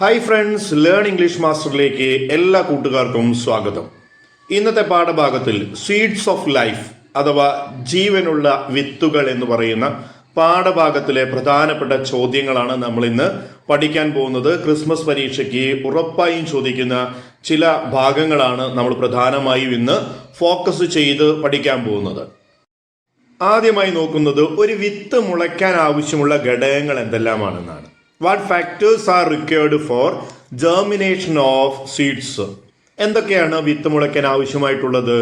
Hi friends learn English മാസ്റ്ററിലേക്ക് എല്ലാ കൂട്ടുകാർക്കും സ്വാഗതം. ഇന്നത്തെ പാഠഭാഗത്തിൽ സീഡ്സ് ഓഫ് ലൈഫ് അഥവാ ജീവനുള്ള വിത്തുകൾ എന്ന് പറയുന്ന പാഠഭാഗത്തിലെ പ്രധാനപ്പെട്ട ചോദ്യങ്ങളാണ് നമ്മൾ ഇന്ന് പഠിക്കാൻ പോകുന്നത്. ക്രിസ്മസ് പരീക്ഷയ്ക്ക് ഉറപ്പായും ചോദിക്കുന്ന ചില ഭാഗങ്ങളാണ് നമ്മൾ പ്രധാനമായും ഇന്ന് ഫോക്കസ് ചെയ്ത് പഠിക്കാൻ പോകുന്നത്. ആദ്യമായി നോക്കുന്നത് ഒരു വിത്ത് മുളയ്ക്കാൻ ആവശ്യമുള്ള ഘടകങ്ങൾ എന്തെല്ലാമാണെന്നാണ്. What factors are required for germination of seeds എന്തൊക്കെയാണ് വിത്ത് മുളയ്ക്കാൻ ആവശ്യമായിട്ടുള്ളത്?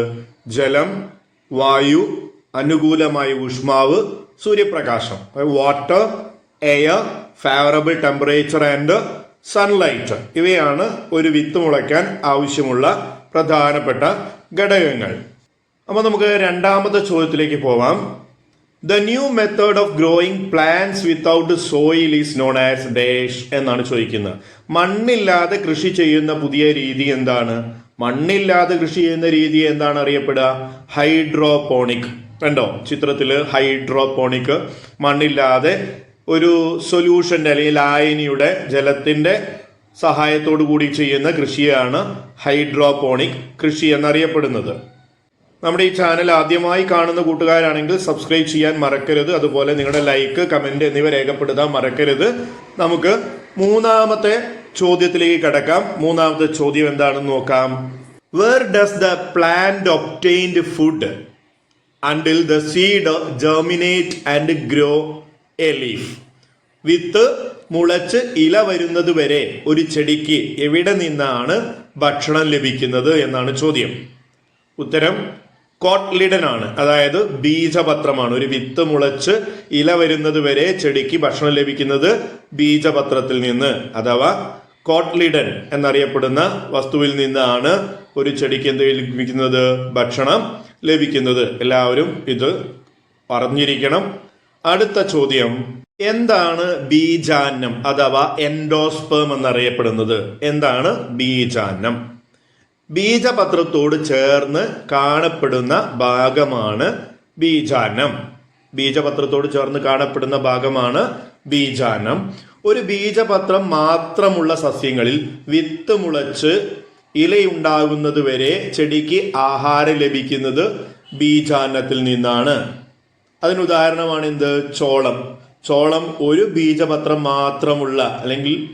ജലം വായു അനുകൂലമായ ഊഷ്മാവ് സൂര്യപ്രകാശം. Water air favourable temperature and sunlight ഇവയാണ് ഒരു വിത്ത് മുളയ്ക്കാൻ ആവശ്യമുള്ള പ്രധാനപ്പെട്ട ഘടകങ്ങൾ. അപ്പോൾ നമുക്ക് രണ്ടാമത്തെ ചോദ്യത്തിലേക്ക് പോവാം. The new method of growing plants without soil is known as dash എന്നാണ് ചോദിക്കുന്നത്. മണ്ണില്ലാതെ കൃഷി ചെയ്യുന്ന പുതിയ രീതി എന്താണ്? മണ്ണില്ലാതെ കൃഷി ചെയ്യുന്ന രീതി എന്താണ് അറിയപ്പെടുക? ഹൈഡ്രോപോണിക്. കണ്ടോ? ചിത്രത്തിൽ ഹൈഡ്രോപോണിക്. മണ്ണില്ലാതെ ഒരു സൊല്യൂഷന്റെ അല്ലെങ്കിൽ ലായനിയുടെ ജലത്തിന്റെ സഹായത്തോടു കൂടി ചെയ്യുന്ന കൃഷിയാണ് ഹൈഡ്രോപോണിക് കൃഷി എന്നറിയപ്പെടുന്നത്. നമ്മുടെ ഈ ചാനൽ ആദ്യമായി കാണുന്ന കൂട്ടുകാരാണെങ്കിൽ സബ്സ്ക്രൈബ് ചെയ്യാൻ മറക്കരുത്. അതുപോലെ നിങ്ങളുടെ ലൈക്ക് കമന്റ് എന്നിവ രേഖപ്പെടുത്താൻ മറക്കരുത്. നമുക്ക് മൂന്നാമത്തെ ചോദ്യത്തിലേക്ക് കടക്കാം. മൂന്നാമത്തെ ചോദ്യം എന്താണെന്ന് നോക്കാം. Where does the plant obtained food until the seed germinate and grow a leaf വിത്ത് മുളച്ച് ഇല വരുന്നത് വരെ ഒരു ചെടിക്ക് എവിടെ നിന്നാണ് ഭക്ഷണം ലഭിക്കുന്നത് എന്നാണ് ചോദ്യം. ഉത്തരം കോട്ട്ലിഡൻ ആണ് അതായത് ബീജപത്രമാണ്. ഒരു വിത്ത് മുളച്ച് ഇല വരുന്നത് വരെ ചെടിക്ക് ഭക്ഷണം ലഭിക്കുന്നത് ബീജപത്രത്തിൽ നിന്ന് അഥവാ കോട്ട്ലിഡൻ എന്നറിയപ്പെടുന്ന വസ്തുവിൽ നിന്നാണ് ഒരു ചെടിക്ക് എന്ത് ലഭിക്കുന്നത്? ഭക്ഷണം ലഭിക്കുന്നത്. എല്ലാവരും ഇത് പറഞ്ഞിരിക്കണം അടുത്ത ചോദ്യം. എന്താണ് ബീജാന്നം അഥവാ എൻഡോസ്പേം എന്നറിയപ്പെടുന്നത്? എന്താണ് ബീജാന്നം? ബീജപത്രത്തോട് ചേർന്ന് കാണപ്പെടുന്ന ഭാഗമാണ് ബീജാനം ബീജപത്രത്തോട് ചേർന്ന് കാണപ്പെടുന്ന ഭാഗമാണ് ബീജാനം ഒരു ബീജപത്രം മാത്രമുള്ള സസ്യങ്ങളിൽ വിത്ത് മുളച്ച് ഇലയുണ്ടാകുന്നത് വരെ ചെടിക്ക് ആഹാരം ലഭിക്കുന്നത് ബീജാനത്തിൽ നിന്നാണ്. അതിന് ഉദാഹരണമാണ് എന്ത് ചോളം. ചോളം ഒരു ബീജപത്രം മാത്രമുള്ള അല്ലെങ്കിൽ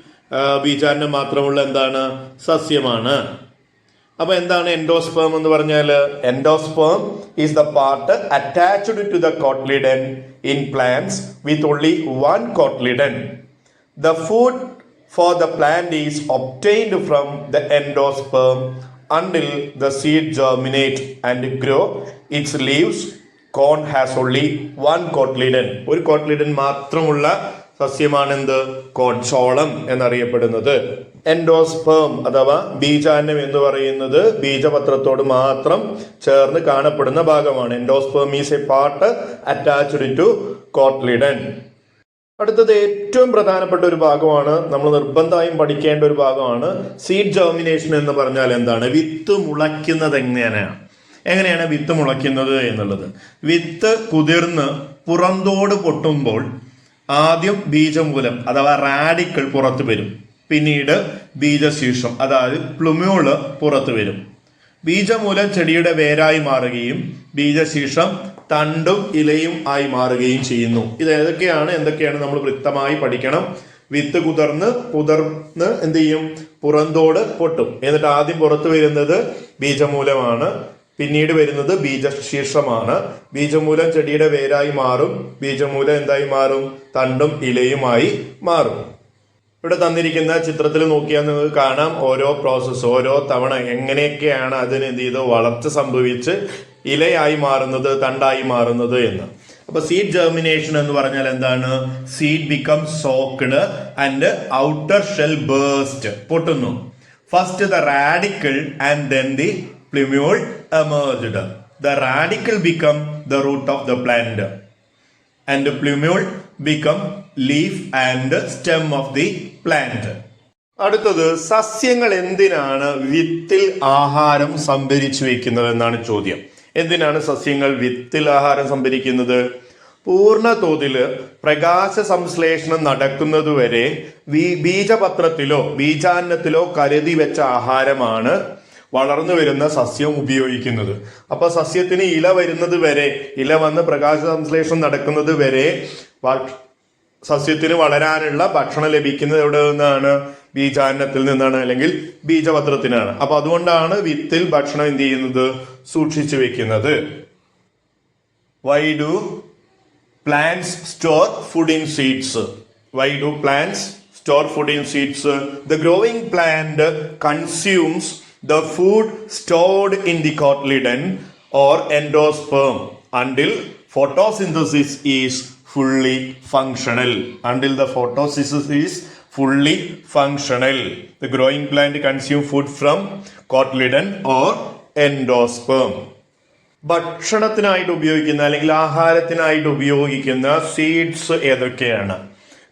ബീജാനം മാത്രമുള്ള എന്താണ്? സസ്യമാണ്. അപ്പൊ എന്താണ് എൻഡോസ്പേം എന്ന് പറഞ്ഞാൽ endosperm is the part attached to the cotyledon in plants with only one cotyledon the food for the plant is obtained from the endosperm until the seed germinate and grow its leaves corn has only one cotyledon ഒരു cotyledon മാത്രമുള്ള സസ്യമാണെന്ത്? കോച്ചോളം ചോളം എന്നറിയപ്പെടുന്നത്. Endosperm അഥവാ ബീജാന്നം എന്ന് പറയുന്നത് ബീജപത്രത്തോട് മാത്രം ചേർന്ന് കാണപ്പെടുന്ന ഭാഗമാണ്. Endosperm is a part attached to cotyledon അടുത്തത് ഏറ്റവും പ്രധാനപ്പെട്ട ഒരു ഭാഗമാണ്. നമ്മൾ നിർബന്ധമായും പഠിക്കേണ്ട ഒരു ഭാഗമാണ്. സീഡ് ജെർമിനേഷൻ എന്ന് പറഞ്ഞാൽ എന്താണ്? വിത്ത് മുളയ്ക്കുന്നത് എങ്ങനെയാണ്? എങ്ങനെയാണ് വിത്ത് മുളയ്ക്കുന്നത് എന്നുള്ളത്? വിത്ത് കുതിർന്ന് പുറന്തോട് പൊട്ടുമ്പോൾ ആദ്യം ബീജമൂലം അഥവാ റാഡിക്കൾ പുറത്തു വരും. പിന്നീട് ബീജശീർഷം അതായത് പ്ലുമ്യൂൾ പുറത്തു വരും. ബീജമൂലം ചെടിയുടെ വേരായി മാറുകയും ബീജശീർഷം തണ്ടും ഇലയും ആയി മാറുകയും ചെയ്യുന്നു. ഇത് ഏതൊക്കെയാണ്? എന്തൊക്കെയാണ് നമ്മൾ വൃത്തമായി പഠിക്കണം? വിത്ത് കുതിർന്ന് പുതർന്ന് എന്ത് ചെയ്യും? പുറന്തോട് പൊട്ടും. എന്നിട്ട് ആദ്യം പുറത്തു വരുന്നത് ബീജമൂലമാണ്. പിന്നീട് വരുന്നത് ബീജശീർഷമാണ്. ബീജമൂലം ചെടിയുടെ വേരായി മാറും. ബീജമൂലം എന്തായി മാറും? തണ്ടും ഇലയുമായി മാറും. ഇവിടെ തന്നിരിക്കുന്ന ചിത്രത്തിൽ നോക്കിയാൽ നിങ്ങൾക്ക് കാണാം. ഓരോ പ്രോസസ്സ് ഓരോ തവണ എങ്ങനെയൊക്കെയാണ് അതിന് എന്ത് ചെയ്ത് വളർച്ച സംഭവിച്ച് ഇലയായി മാറുന്നത് തണ്ടായി മാറുന്നത് എന്ന്. അപ്പൊ സീഡ് ജെർമിനേഷൻ എന്ന് പറഞ്ഞാൽ എന്താണ്? Seed become soaked and outer shell burst പൊട്ടുന്നു. First the radicle and then the plumule emerged the radicle become the root of the plant and plumule become leaf and stem of the plant അടുത്തത് സസ്യങ്ങൾ എന്തിനാണ് വിത്തിൽ ആഹാരം സംഭരിച്ചു വെക്കുന്നത് എന്നാണ് ചോദ്യം. എന്തിനാണ് സസ്യങ്ങൾ വിത്തിൽ ആഹാരം സംഭരിക്കുന്നത്? പൂർണ തോതിൽ പ്രകാശ സംശ്ലേഷണം നടക്കുന്നതുവരെ ബീജപത്രത്തിലോ ബീജാന്നത്തിലോ കരുതി വെച്ച ആഹാരമാണ് വളർന്നു വരുന്ന സസ്യം ഉപയോഗിക്കുന്നത്. അപ്പൊ സസ്യത്തിന് ഇല വരുന്നത് വരെ ഇല വന്ന് പ്രകാശ സംശ്ലേഷണം നടക്കുന്നത് വരെ സസ്യത്തിന് വളരാനുള്ള ഭക്ഷണം ലഭിക്കുന്നത് എവിടെ നിന്നാണ്? ബീജാന്നത്തിൽ നിന്നാണ് അല്ലെങ്കിൽ ബീജപത്രത്തിനാണ്. അപ്പൊ അതുകൊണ്ടാണ് വിത്തിൽ ഭക്ഷണം എന്ത് ചെയ്യുന്നത്? സൂക്ഷിച്ചു വെക്കുന്നത്. Why do plants store food in seeds why do plants store food in seeds the growing plant consumes the food stored in the cotyledon or endosperm until photosynthesis is fully functional until the photosynthesis is fully functional the growing plant consume food from cotyledon or endosperm ഭക്ഷണത്തിനായിട്ട് ഉപയോഗിക്കുന്ന അല്ലെങ്കിൽ ആഹാരത്തിനായിട്ട് ഉപയോഗിക്കുന്ന seeds ഏതൊക്കെയാണ്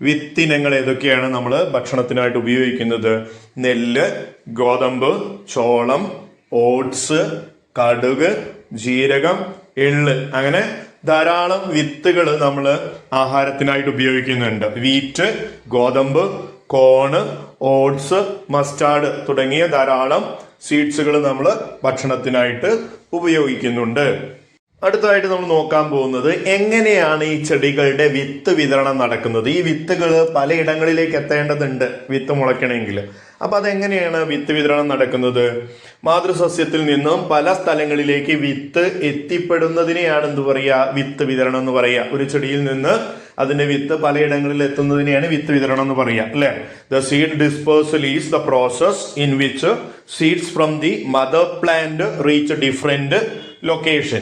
വിത്തിനങ്ങൾ ഏതൊക്കെയാണ് നമ്മൾ ഭക്ഷണത്തിനായിട്ട് ഉപയോഗിക്കുന്നത്? നെല്ല് ഗോതമ്പ് ചോളം ഓട്സ് കടുക് ജീരകം എള്ള്. അങ്ങനെ ധാരാളം വിത്തുകൾ നമ്മൾ ആഹാരത്തിനായിട്ട് ഉപയോഗിക്കുന്നുണ്ട്. വീറ്റ് ഗോതമ്പ് കോണ് ഓട്സ് മസ്റ്റാർഡ് തുടങ്ങിയ ധാരാളം സീഡ്സുകൾ നമ്മൾ ഭക്ഷണത്തിനായിട്ട് ഉപയോഗിക്കുന്നുണ്ട്. അടുത്തതായിട്ട് നമ്മൾ നോക്കാൻ പോകുന്നത് എങ്ങനെയാണ് ഈ ചെടികളുടെ വിത്ത് വിതരണം നടക്കുന്നത്? ഈ വിത്തുകൾ പലയിടങ്ങളിലേക്ക് എത്തേണ്ടതുണ്ട് വിത്ത് മുളയ്ക്കണമെങ്കിൽ. അപ്പൊ അതെങ്ങനെയാണ് വിത്ത് വിതരണം നടക്കുന്നത്? മാതൃസസ്യത്തിൽ നിന്നും പല സ്ഥലങ്ങളിലേക്ക് വിത്ത് എത്തിപ്പെടുന്നതിനെയാണ് എന്ത് പറയുക? വിത്ത് വിതരണം എന്ന് പറയുക. ഒരു ചെടിയിൽ നിന്ന് അതിന്റെ വിത്ത് പലയിടങ്ങളിൽ എത്തുന്നതിനെയാണ് വിത്ത് വിതരണം എന്ന് പറയുക അല്ലെ? The seed dispersal is the process in which seeds from the mother plant reach different location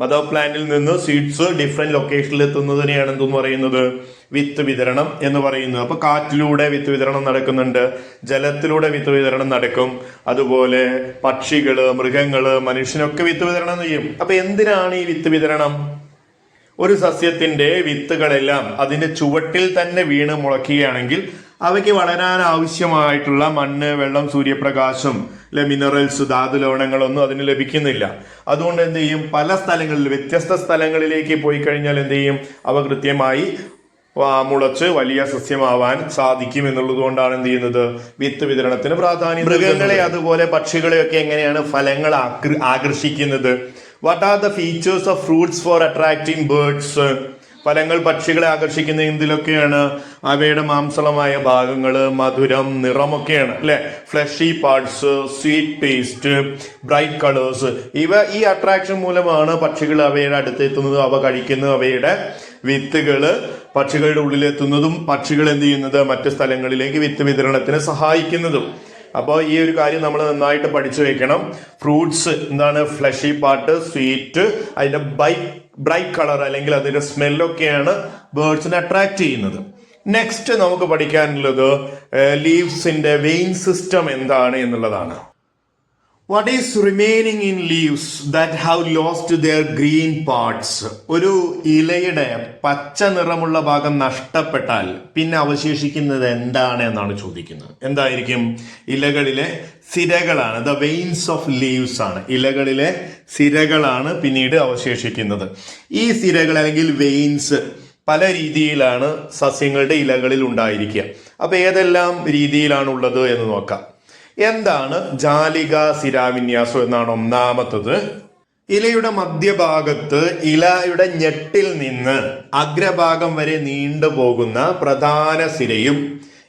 mother പ്ലാന്റിൽ നിന്ന് സീഡ്സ് ഡിഫറെന്റ് ലൊക്കേഷനിൽ എത്തുന്നതിനെയാണ് എന്തെന്ന് പറയുന്നത് വിത്ത് വിതരണം എന്ന് പറയുന്നത് അപ്പൊ കാറ്റിലൂടെ വിത്ത് വിതരണം നടക്കുന്നുണ്ട്. ജലത്തിലൂടെ വിത്ത് വിതരണം നടക്കും. അതുപോലെ പക്ഷികൾ മൃഗങ്ങൾ മനുഷ്യനൊക്കെ വിത്ത് വിതരണം ചെയ്യും. അപ്പൊ എന്തിനാണ് ഈ വിത്ത് വിതരണം? ഒരു സസ്യത്തിന്റെ വിത്തുകളെല്ലാം അതിന്റെ ചുവട്ടിൽ തന്നെ വീണ് മുളയ്ക്കുകയാണെങ്കിൽ അവയ്ക്ക് വളരാൻ ആവശ്യമായിട്ടുള്ള മണ്ണ് വെള്ളം സൂര്യപ്രകാശം അല്ലെ മിനറൽസ് ധാതു ലവണങ്ങളൊന്നും അതിന് ലഭിക്കുന്നില്ല. അതുകൊണ്ട് എന്ത് ചെയ്യും? പല സ്ഥലങ്ങളിൽ വ്യത്യസ്ത സ്ഥലങ്ങളിലേക്ക് പോയി കഴിഞ്ഞാൽ എന്ത് ചെയ്യും? അവ കൃത്യമായി മുളച്ച് വലിയ സസ്യമാവാൻ സാധിക്കും എന്നുള്ളത് കൊണ്ടാണ് എന്ത് ചെയ്യുന്നത്? വിത്ത് വിതരണത്തിന് പ്രാധാന്യം മൃഗങ്ങളെ അതുപോലെ പക്ഷികളെയൊക്കെ എങ്ങനെയാണ് ഫലങ്ങൾ ആകൃ- ആകർഷിക്കുന്നത്? What are the features of fruits for attracting birds ഫലങ്ങൾ പക്ഷികളെ ആകർഷിക്കുന്ന എന്തിലൊക്കെയാണ്? അവയുടെ മാംസളമായ ഭാഗങ്ങൾ മധുരം നിറമൊക്കെയാണ് അല്ലെ? Fleshy parts sweet paste bright colours ഇവ ഈ അട്രാക്ഷൻ മൂലമാണ് പക്ഷികൾ അവയുടെ അടുത്തെത്തുന്നത് അവ കഴിക്കുന്നത് അവയുടെ വിത്തുകൾ പക്ഷികളുടെ ഉള്ളിലെത്തുന്നതും പക്ഷികൾ എന്ത് ചെയ്യുന്നത് മറ്റു സ്ഥലങ്ങളിലേക്ക് വിത്ത് വിതരണത്തിന് സഹായിക്കുന്നതും. അപ്പോൾ ഈ ഒരു കാര്യം നമ്മൾ നന്നായിട്ട് പഠിച്ചു വെക്കണം. ഫ്രൂട്ട്സ് എന്താണ്? ഫ്ലഷി പാർട്ട് സ്വീറ്റ് അതിന്റെ ബൈ ബ്രൈറ്റ് കളർ അല്ലെങ്കിൽ അതിന്റെ സ്മെല്ലൊക്കെയാണ് ബേർഡ്സിനെ അട്രാക്ട് ചെയ്യുന്നത്. നെക്സ്റ്റ് നമുക്ക് പഠിക്കാനുള്ളത് ലീവ്സിന്റെ വെയിൻ സിസ്റ്റം എന്താണ് എന്നുള്ളതാണ്. What is remaining in leaves that have lost their green parts ഒരു ഇലയുടെ പച്ച നിറമുള്ള ഭാഗം നഷ്ടപ്പെട്ടാൽ പിന്നെ അവശേഷിക്കുന്നത് എന്താണ് എന്നാണ് ചോദിക്കുന്നത്. എന്തായിരിക്കും? ഇലകളിലെ സിരകളാണ്. ദ വെയിൻസ് ഓഫ് ലീവ്സ് ആണ്. ഇലകളിലെ സിരകളാണ് പിന്നീട് അവശേഷിക്കുന്നത്. ഈ സിരകൾ അല്ലെങ്കിൽ വെയിൻസ് പല രീതിയിലാണ് സസ്യങ്ങളുടെ ഇലകളിൽ ഉണ്ടായിരിക്കുക. അപ്പൊ ഏതെല്ലാം രീതിയിലാണുള്ളത് എന്ന് നോക്കാം. എന്താണ് ജാലിക സിരാവിന്യാസം എന്നാണ് ഒന്നാമത്തത്? ഇലയുടെ മധ്യഭാഗത്ത് ഇലയുടെ ഞെട്ടിൽ നിന്ന് അഗ്രഭാഗം വരെ നീണ്ടുപോകുന്ന പ്രധാന സിരയും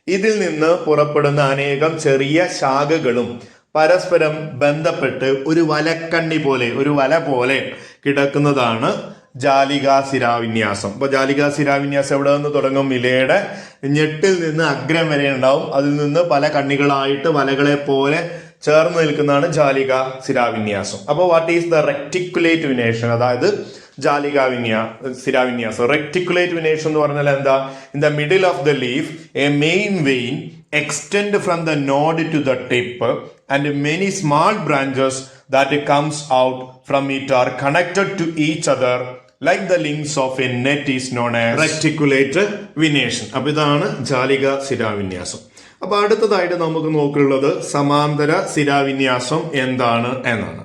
ഇതിൽ നിന്ന് പുറപ്പെടുന്ന അനേകം ചെറിയ ശാഖകളും പരസ്പരം ബന്ധപ്പെട്ട് ഒരു വലക്കണ്ണി പോലെ ഒരു വല പോലെ കിടക്കുന്നതാണ് ജാലിക സിരാവിന്യാസം അപ്പൊ ജാലിക സിരാവിന്യാസം എവിടെ നിന്ന് തുടങ്ങും ഇലയുടെ ഞെട്ടിൽ നിന്ന് അഗ്രം വരെ ഉണ്ടാവും. അതിൽ നിന്ന് പല കണ്ണികളായിട്ട് വലകളെ പോലെ ചേർന്ന് നിൽക്കുന്നതാണ് ജാലിക സിരാവിന്യാസം അപ്പോൾ what is the reticulate venation അതായത് ജാലിക വിന്യാ സിരാവിന്യാസം. റെക്ടിക്കുലേറ്റ് വിനേഷൻ എന്ന് പറഞ്ഞാൽ എന്താ? In the middle of the leaf a main vein extend from the node to the tip and many small branches that comes out from it are connected to each other like the links of a net is known as reticulate venation അപ്പോൾ ഇതാണ് ജാലിക സിരാവിന്യാസം അപ്പൊ അടുത്തതായിട്ട് നമുക്ക് നോക്കുള്ളത് സമാന്തര സിരാവിന്യാസം എന്താണ് എന്നാണ്.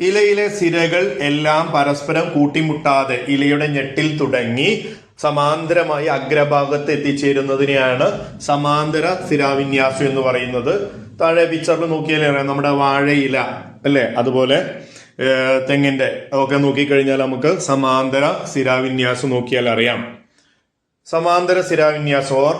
ഇലയിലെ സിരകൾ എല്ലാം പരസ്പരം കൂട്ടിമുട്ടാതെ ഇലയുടെ ഞെട്ടിൽ തുടങ്ങി സമാന്തരമായി അഗ്രഭാഗത്ത് എത്തിച്ചേരുന്നതിനെയാണ് സമാന്തര സ്ഥിരാവിന്യാസം എന്ന് പറയുന്നത്. താഴെ പിക്ചറിൽ നോക്കിയാലേ അറിയാം നമ്മുടെ വാഴയില അല്ലേ? അതുപോലെ തെങ്ങിന്റെ ഒക്കെ നോക്കിക്കഴിഞ്ഞാൽ നമുക്ക് സമാന്തര സ്ഥിരാവിന്യാസം നോക്കിയാൽ അറിയാം. സമാന്തര സ്ഥിരാവിന്യാസം ഓർ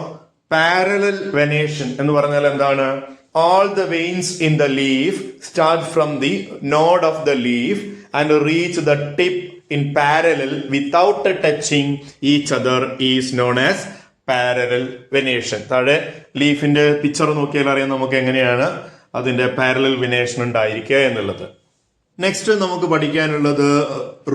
പാരലൽ വെനേഷൻ എന്ന് പറഞ്ഞാൽ എന്താണ്? All the veins in the leaf start from the node of the leaf and reach the tip in parallel without touching each other is known as parallel venation താഴെ ലീഫിന്റെ picture നോക്കിയാൽ അറിയാം നമുക്ക് എങ്ങനെയാണ് അതിന്റെ പാരലൽ വെനേഷൻ ഉണ്ടായിരിക്കുക എന്നുള്ളത്. Next നമുക്ക് പഠിക്കാനുള്ളത്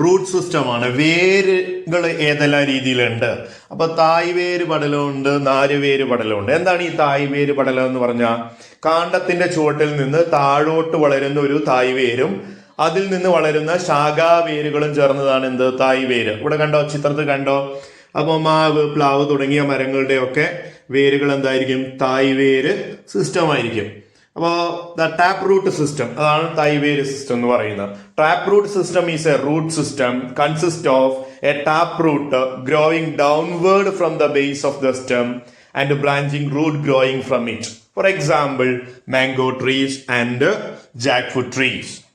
റൂട്ട് സിസ്റ്റമാണ് വേരുകൾ ഏതെല്ലാം രീതിയിലുണ്ട്? അപ്പൊ തായ് വേര് പടലമുണ്ട് നാരുവേര് പടലമുണ്ട്. എന്താണ് ഈ തായ് വേര് പടലം എന്ന് പറഞ്ഞാൽ കാണ്ടത്തിന്റെ ചുവട്ടിൽ നിന്ന് താഴോട്ട് വളരുന്ന ഒരു തായ് വേരും അതിൽ നിന്ന് വളരുന്ന ശാഖാ വേരുകളും ചേർന്നതാണ് എന്ത്? തായ് വേര് ഇവിടെ കണ്ടോ? ചിത്രത്തിൽ കണ്ടോ? അപ്പൊ മാവ് പ്ലാവ് തുടങ്ങിയ മരങ്ങളുടെ ഒക്കെ വേരുകൾ എന്തായിരിക്കും? തായ് വേര് സിസ്റ്റം ആയിരിക്കും. അപ്പോൾ ദ ടാപ്പ് റൂട്ട് സിസ്റ്റം അതാണ് തായ് വേര് സിസ്റ്റം എന്ന് പറയുന്നത്. Tap root system is a root system consist of a tap root growing downward from the base of the stem and branching root growing from it for example mango trees and jack food trees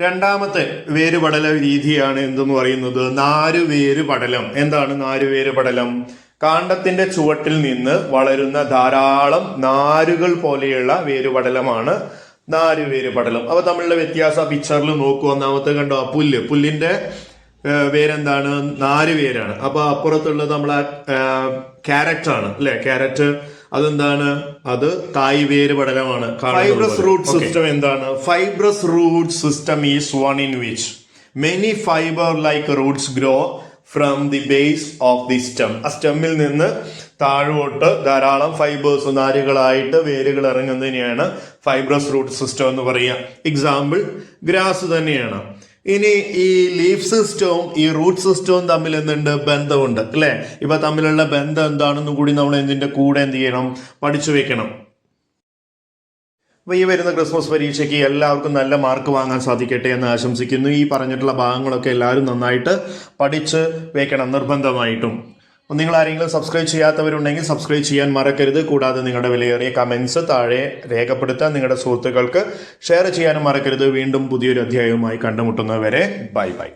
രണ്ടാമത്തെ വേരുപടല രീതിയാണ് എന്തെന്ന് പറയുന്നത്? നാരുവേര് പടലം. എന്താണ് നാരുവേര് പടലം? കാണ്ടത്തിന്റെ ചുവട്ടിൽ നിന്ന് വളരുന്ന ധാരാളം നാരുകൾ പോലെയുള്ള വേരുപടലമാണ് നാരുവേര് പടലം. അപ്പൊ തമ്മിലുള്ള വ്യത്യാസം പിക്ചറിൽ നോക്കൂ. ഒന്നാമത്തെ കണ്ടോ? പുല്ല്. പുല്ലിന്റെ വേരെന്താണ്? നാരുവേരാണ്. അപ്പൊ അപ്പുറത്തുള്ളത് നമ്മളെ ക്യാരറ്റ് ആണ് അല്ലെ? ക്യാരറ്റ് അതെന്താണ്? അത് കായ് വേര് പടലമാണ് ഫൈബ്രസ് റൂട്ട് സിസ്റ്റം എന്താണ്? Fibrous root system is one in which many fibre like roots grow from the base of the stem ആ സ്റ്റെമ്മിൽ നിന്ന് താഴോട്ട് ധാരാളം ഫൈബേഴ്സ് നാരുകളായിട്ട് വേരുകൾ ഇറങ്ങുന്നതിനെയാണ് ഫൈബ്രസ് റൂട്ട് സിസ്റ്റം എന്ന് പറയുക. എക്സാമ്പിൾ ഗ്രാസ് തന്നെയാണ്. ഇനി ഈ ലീഫ് സിസ്റ്റവും ഈ റൂട്ട് സിസ്റ്റവും തമ്മിൽ എന്തുണ്ട്? ബന്ധമുണ്ട് അല്ലെ? ഇവ തമ്മിലുള്ള ബന്ധം എന്താണെന്നും കൂടി നമ്മൾ എന്തിന്റെ കൂടെ എന്ത് ചെയ്യണം? പഠിച്ചു വെക്കണം. അപ്പൊ ഈ വരുന്ന ക്രിസ്മസ് പരീക്ഷയ്ക്ക് എല്ലാവർക്കും നല്ല മാർക്ക് വാങ്ങാൻ സാധിക്കട്ടെ എന്ന് ആശംസിക്കുന്നു. ഈ പറഞ്ഞിട്ടുള്ള ഭാഗങ്ങളൊക്കെ എല്ലാവരും നന്നായിട്ട് പഠിച്ച് വെക്കണം നിർബന്ധമായിട്ടും. അപ്പോൾ നിങ്ങൾ ആരെങ്കിലും സബ്സ്ക്രൈബ് ചെയ്യാത്തവരുണ്ടെങ്കിൽ സബ്സ്ക്രൈബ് ചെയ്യാൻ മറക്കരുത്. കൂടാതെ നിങ്ങളുടെ വിലയേറിയ കമൻസ് താഴെ രേഖപ്പെടുത്താൻ നിങ്ങളുടെ സുഹൃത്തുക്കൾക്ക് ഷെയർ ചെയ്യാനും മറക്കരുത്. വീണ്ടും പുതിയൊരു അധ്യായവുമായി കണ്ടുമുട്ടുന്നവരെ ബൈ ബൈ.